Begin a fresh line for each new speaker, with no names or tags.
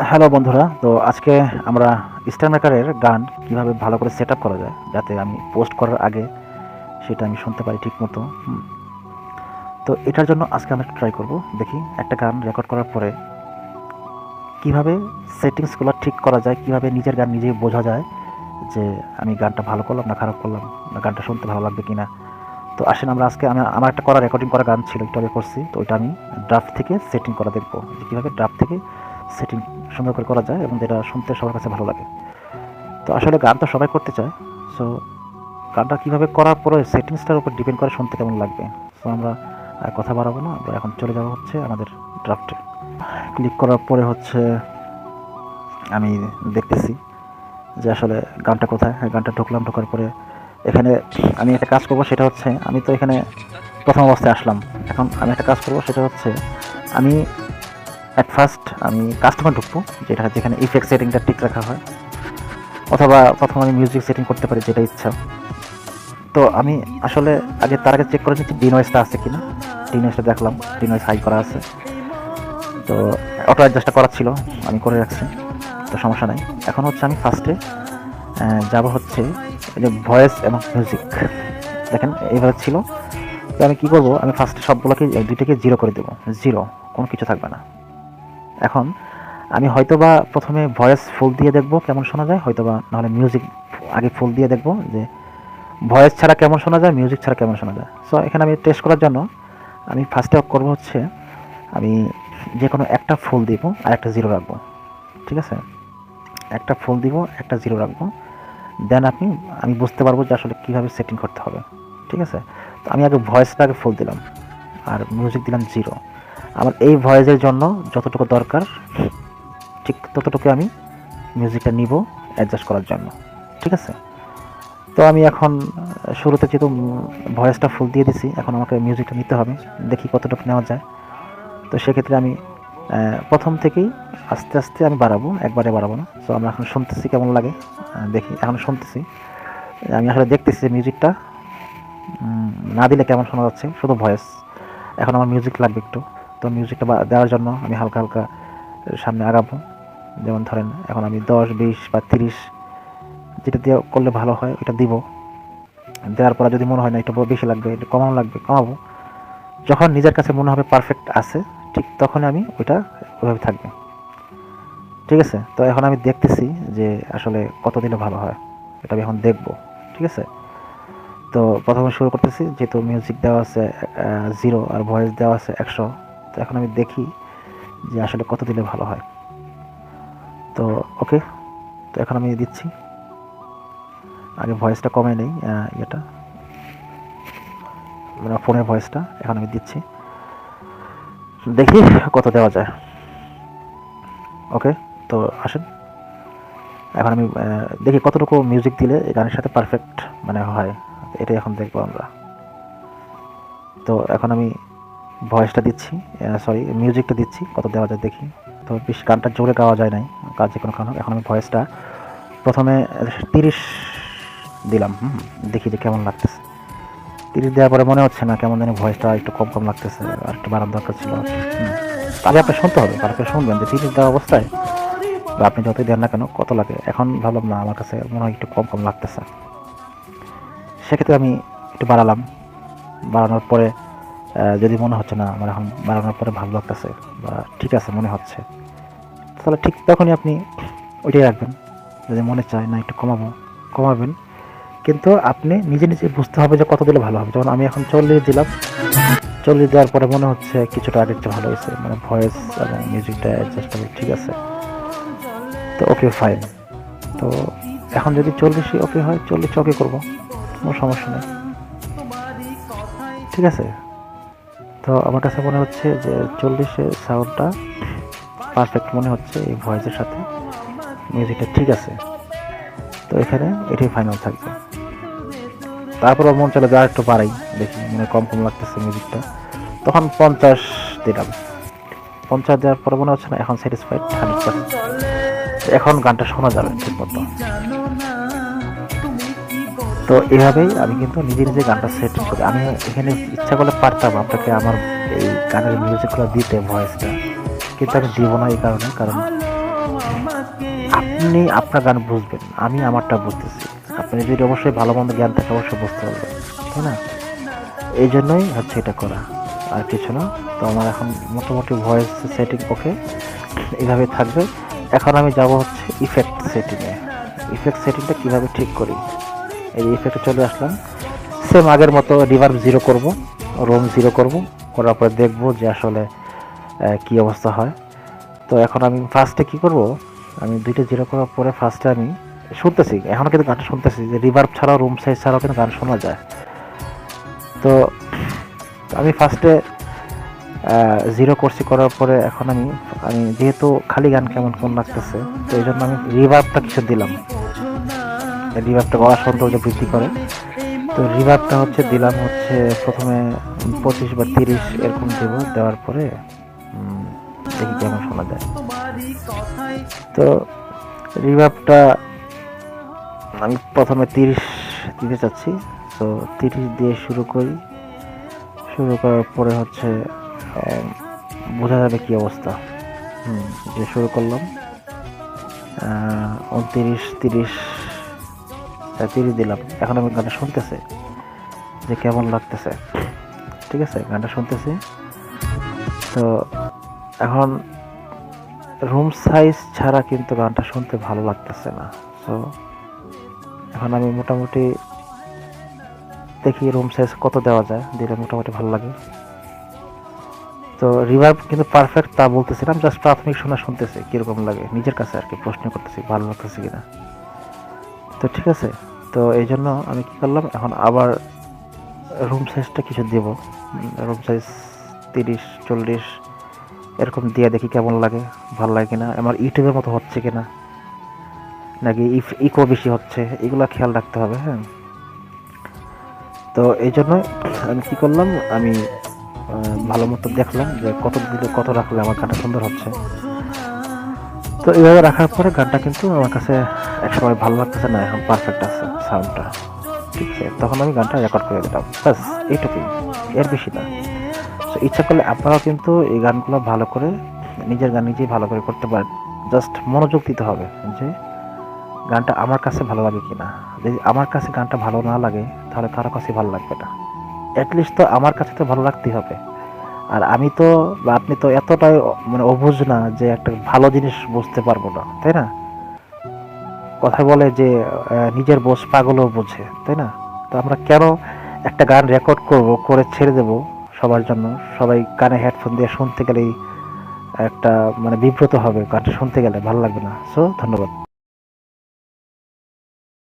Hello বন্ধুরা, তো আজকে আমরা স্টার মেকারের গান কীভাবে ভালো করে সেট করা যায়, যাতে আমি পোস্ট করার আগে সেটা আমি শুনতে পারি ঠিক মতো তো এটার জন্য আজকে আমরা ট্রাই করব। দেখি, একটা গান রেকর্ড করার পরে কীভাবে সেটিংসগুলো ঠিক করা যায়, কীভাবে নিজের গান নিজেই বোঝা যায় যে আমি গানটা ভালো করলাম না খারাপ করলাম, না গানটা শুনতে ভালো লাগবে কি না তো আসেন আমরা আজকে আমি আমার একটা করা রেকর্ডিং করা গান ছিল, একটু আগে করছি, তো ওইটা আমি ড্রাফট থেকে সেটিং করা দেখব। যে কীভাবে ড্রাফট থেকে সেটিং সুন্দর করে করা যায় এবং যেটা শুনতে সবার কাছে ভালো লাগে। তো আসলে গান তো সবাই করতে চায় সো গানটা কীভাবে করার পরে সেটিংসটার উপর ডিপেন্ড করে শুনতে কেমন লাগবে। সো আমরা আর কথা বাড়াবো না আমরা এখন চলে যাব হচ্ছে আমাদের ড্রাফটে ক্লিক করার পরে হচ্ছে আমি দেখতেছি যে আসলে গানটা কোথায় হ্যাঁ, গানটা ঢুকলাম ঢোকার পরে এখানে আমি একটা কাজ করব সেটা হচ্ছে আমি তো এখানে প্রথম অবস্থায় আসলাম। এখন আমি একটা কাজ করব সেটা হচ্ছে আমি অ্যাট ফার্স্ট আমি কাস্টমার ঢুকবো, যেটা যেখানে ইফেক্ট সেটিংটা ঠিক রাখা হয়। অথবা প্রথম আমি মিউজিক সেটিং করতে পারি, যেটা ইচ্ছা। তো আমি আসলে আগে তার আগে চেক করে নিচ্ছি ডিনয়েসটা আছে কিনা। ডিনয়েসটা দেখলাম ডিনয়েস হাই করা আছে। তো অটো অ্যাডজাস্টটা করা ছিল, আমি করে রাখছি। তো সমস্যা নাই। এখন হচ্ছে আমি ফার্স্টে যাব হচ্ছে যে ভয়েস এবং মিউজিক দেখেন, এইভাবে ছিল। তো আমি কী করব, আমি ফার্স্টে সবগুলোকে দুইটাকে জিরো করে দেবো। জিরো কোনো কিছু থাকবে না। এখন আমি হয়তোবা প্রথমে ভয়েস ফুল দিয়ে দেখব কেমন শোনা যায়, হয়তোবা নাহলে মিউজিক আগে ফুল দিয়ে দেখব যে ভয়েস ছাড়া কেমন শোনা যায় মিউজিক ছাড়া কেমন শোনা যায়। সো এখানে আমি টেস্ট করার জন্য আমি ফার্স্টে করব হচ্ছে আমি যে কোনো একটা ফুল দিব আর একটা জিরো রাখব, ঠিক আছে? একটা ফুল দিব, একটা জিরো রাখব। দেন আপনি, আমি বুঝতে পারব যে আসলে কীভাবে সেটিং করতে হবে, ঠিক আছে? তো আমি আগে ভয়েসটা আগে ফুল দিলাম আর মিউজিক দিলাম জিরো আমার এই ভয়েসের জন্য যতটুকু দরকার, ঠিক ততটুকু আমি মিউজিকটা নিব অ্যাডজাস্ট করার জন্য। ঠিক আছে? তো আমি এখন শুরুতে যেহেতু ভয়েসটা ফুল দিয়ে দিছি, এখন আমাকে মিউজিকটা নিতে হবে, দেখি কতটুকু নেওয়া যায়। তো সেক্ষেত্রে আমি প্রথম থেকেই আস্তে আস্তে আমি বাড়াবো, একবারে বাড়াবো না। তো আমরা এখন শুনতেছি কেমন লাগে দেখি, এখন শুনতেছি। আমি আসলে দেখতেছি যে মিউজিকটা না দিলে কেমন শোনা যাচ্ছে, শুধু ভয়েস এখন আমার মিউজিক লাগবে একটু। তো মিউজিকটা দেওয়ার জন্য আমি হালকা হালকা সামনে আগাবো। যেমন ধরেন, এখন আমি দশ, বিশ বা তিরিশ যেটা দিয়ে করলে ভালো হয়, ওইটা দিব। দেওয়ার পরে যদি মনে হয় না, একটু বেশি লাগবে, একটু কমানো লাগবে, কমাবো। যখন নিজের কাছে মনে হবে পারফেক্ট আছে, ঠিক তখন আমি ওইটা ওইভাবে থাকবে। ঠিক আছে? তো এখন আমি দেখতেছি যে আসলে কত দিলে ভালো হয়। এটা আমি এখন দেখব। ঠিক আছে? তো প্রথমে শুরু করতেছি, যেহেতু মিউজিক দেওয়া আছে জিরো আর ভয়েস দেওয়া আছে একশো। তো এখন আমি দেখি যে আসলে কত দিলে ভালো হয়। তো, ওকে, তো এখন আমি দিচ্ছি। আগে ভয়েসটা কমে নেই ইয়েটা। মানে ফোনের ভয়েসটা, এখন আমি দিচ্ছি। দেখি কত দেওয়া যায়। ওকে, তো আসেন। এখন আমি দেখি কতটুকু মিউজিক দিলে এই গানের সাথে পারফেক্ট মানে হয়। এটাই এখন দেখব আমরা। তো এখন আমি ভয়েসটা দিচ্ছি সরি মিউজিকটা দিচ্ছি, কত দেওয়া যায় দেখি। তো বেশ গানটা জোরে গাওয়া যায় নাই কাজ যে কোনো কারণ। এখন আমি ভয়েসটা প্রথমে তিরিশ দিলাম দেখি যে কেমন লাগতেছে। তিরিশ দেওয়ার পরে মনে হচ্ছে না কেমন জানি ভয়েসটা একটু কম কম লাগতেছে, আর একটু বাড়ার দরকার ছিল। আগে আপনি শুনতে হবে তারপরে শুনবেন যে তিরিশ দেওয়া অবস্থায়, বা আপনি যতই দেন না কেন, কত লাগে? এখন ভাবলাম না, আমার কাছে মনে হয় একটু কম কম লাগতেছে। সেক্ষেত্রে আমি একটু বাড়ালাম। বাড়ানোর পরে যদি মনে হচ্ছে না, আমার এখন বাড়ানোর পরে ভালো লাগতেছে বা ঠিক আছে মনে হচ্ছে, তাহলে ঠিক তখনই আপনি ওইটাই রাখবেন। যদি মনে চায় না একটু কমাবো, কমাবেন। কিন্তু আপনি নিজে নিজে বুঝতে হবে যে কত দিলে ভালো হবে। যেমন আমি এখন চল্লিশ দিলাম। চল্লিশ দেওয়ার পরে মনে হচ্ছে কিছুটা চেয়ে ভালো হয়েছে। মানে ভয়েস এবং মিউজিকটা অ্যাডজাস্টেবল ঠিক আছে। তো ওকে ফাইন তো এখন যদি চল্লিশই ওকে হয়, চল্লিশ ওকে করব। কোনো সমস্যা নেই। ঠিক আছে? তো আমার কাছে মনে হচ্ছে যে চল্লিশের সাউন্ডটা পারফেক্ট মনে হচ্ছে এই ভয়েসের সাথে। মিউজিকটা ঠিক আছে। তো এখানে এটাই ফাইনাল থাকবে। তারপরে মন চলে যে একটু বাড়াই, দেখি মানে কম কম লাগতেছে মিউজিকটা তখন পঞ্চাশ দিলাম। পঞ্চাশ দেওয়ার পরে মনে হচ্ছে না, এখন স্যাটিসফাইড হান্ড্রেড এখন গানটা শোনা যাবে ঠিক মতো। তো এভাবেই আমি কিন্তু নিজে নিজে গানটা সেট করি। আমি এখানে ইচ্ছা করলে পারতাম আপনাকে আমার এই গানের মিউজিকগুলো দিতে ভয়েসটা কিন্তু আমি দিব না এই কারণে, কারণ আপনি আপনার গান বুঝবেন, আমি আমারটা বুঝতেছি। আপনি যদি অবশ্যই ভালো মন্দ জ্ঞান থাকে, অবশ্যই বুঝতে পারবেন। তাই না? এই জন্যই হচ্ছে এটা করা। আর কিছু না, তো আমার এখন মোটামুটি ভয়েস সেটিং ওকে এইভাবে থাকবে। এখন আমি যাব হচ্ছে ইফেক্ট সেটিংয়ে ইফেক্ট সেটিংটা কীভাবে ঠিক করি? এই ইফেক্টে চলে আসলাম। সেম আগের মতো রিভার্ভ জিরো করব রোম জিরো করব, করার পরে দেখব যে আসলে কি অবস্থা হয়। তো এখন আমি ফার্স্টে কি করব? আমি দুইটা জিরো করার পরে ফার্স্টে আমি শুনতেছি, এখন কিন্তু গানটা শুনতেছি যে রিভার্ভ ছাড়াও রুম সাইজ ছাড়াও কিন্তু গান শোনা যায়। তো আমি ফার্স্টে জিরো করছি করার পরে এখন আমি আমি যেহেতু খালি গান কেমন কেমন লাগতেছে, তো এই জন্য আমি রিভার্ভটা কিছু দিলাম। রিভার্ভটা গলা সৌন্দর্য বৃদ্ধি করে। তো রিভার্ভটা হচ্ছে দিলাম হচ্ছে প্রথমে পঁচিশ বা তিরিশ এরকম দেবো, দেওয়ার পরে দেখি কেমন শোনা যায়। তো রিভার্ভটা আমি প্রথমে তিরিশ দিতে চাচ্ছি। তো তিরিশ দিয়ে শুরু করি। শুরু করার পরে হচ্ছে বোঝা যাবে কী অবস্থা। হুম, যে শুরু করলাম উনতিরিশ, তিরিশ তিরিশ দিলাম। এখন আমি গানটা শুনতেছি, যে কেমন লাগতেছে। ঠিক আছে, গানটা শুনতেছি। তো এখন রুম সাইজ ছাড়া কিন্তু গানটা শুনতে ভালো লাগতেছে না। তো এখন আমি মোটামুটি দেখি রুম সাইজ কত দেওয়া যায়, দিলে মোটামুটি ভালো লাগে। তো রিভার্ব কিন্তু পারফেক্ট তা বলতেছিলাম জাস্ট প্রাথমিক শোনা শুনতেছি, কীরকম লাগে, নিজের কাছে আর কি প্রশ্ন করতেছি, ভালো লাগতেছে কিনা। তো ঠিক আছে তো এই জন্য আমি কী করলাম, এখন আবার রুম সাইজটা কিছু দেব। রুম সাইজ তিরিশ, চল্লিশ, এরকম দিয়ে দেখি কেমন লাগে, ভালো লাগে কিনা। আমার ইউটিউবের মতো হচ্ছে কিনা, নাকি ইফ ইকো বেশি হচ্ছে, এগুলো খেয়াল রাখতে হবে হ্যাঁ। তো এই জন্য আমি কী করলাম, আমি ভালো মতো দেখলাম যে কত দিলে কত রাখলে আমার গানটা সুন্দর হচ্ছে। তো এইভাবে রাখার পরে গানটা কিন্তু আমার কাছে একসময় ভালো লাগতেছে না, এখন পারফেক্ট আছে সাউন্ডটা ঠিক আছে, তখন আমি গানটা রেকর্ড করে দিলাম ব্যাস, এইটুকুই। এর বেশি না। তো ইচ্ছা করলে আপনারাও কিন্তু এই গানগুলো ভালো করে, নিজের গান নিজেই ভালো করে করতে পারেন। জাস্ট মনোযোগ দিতে হবে যে গানটা আমার কাছে ভালো লাগে কিনা। যদি আমার কাছে গানটা ভালো না লাগে, তাহলে কারও কাছে ভালো লাগবে না। অ্যাটলিস্ট তো আমার কাছে তো ভালো লাগতেই হবে। আর আমি তো, বা আপনি তো এতটাই মানে অবুঝ না যে একটা ভালো জিনিস বুঝতে পারব না, তাই না? কথা বলে যে নিজের বোঝ পাগলও বোঝে, তাই না? তো আমরা কেন একটা গান রেকর্ড করব, করে ছেড়ে দেব সবার জন্য? সবাই কানে হেডফোন দিয়ে শুনতে গেলেই একটা মানে বিব্রত হবে গানটা শুনতে গেলে, ভালো লাগবে না। সো ধন্যবাদ।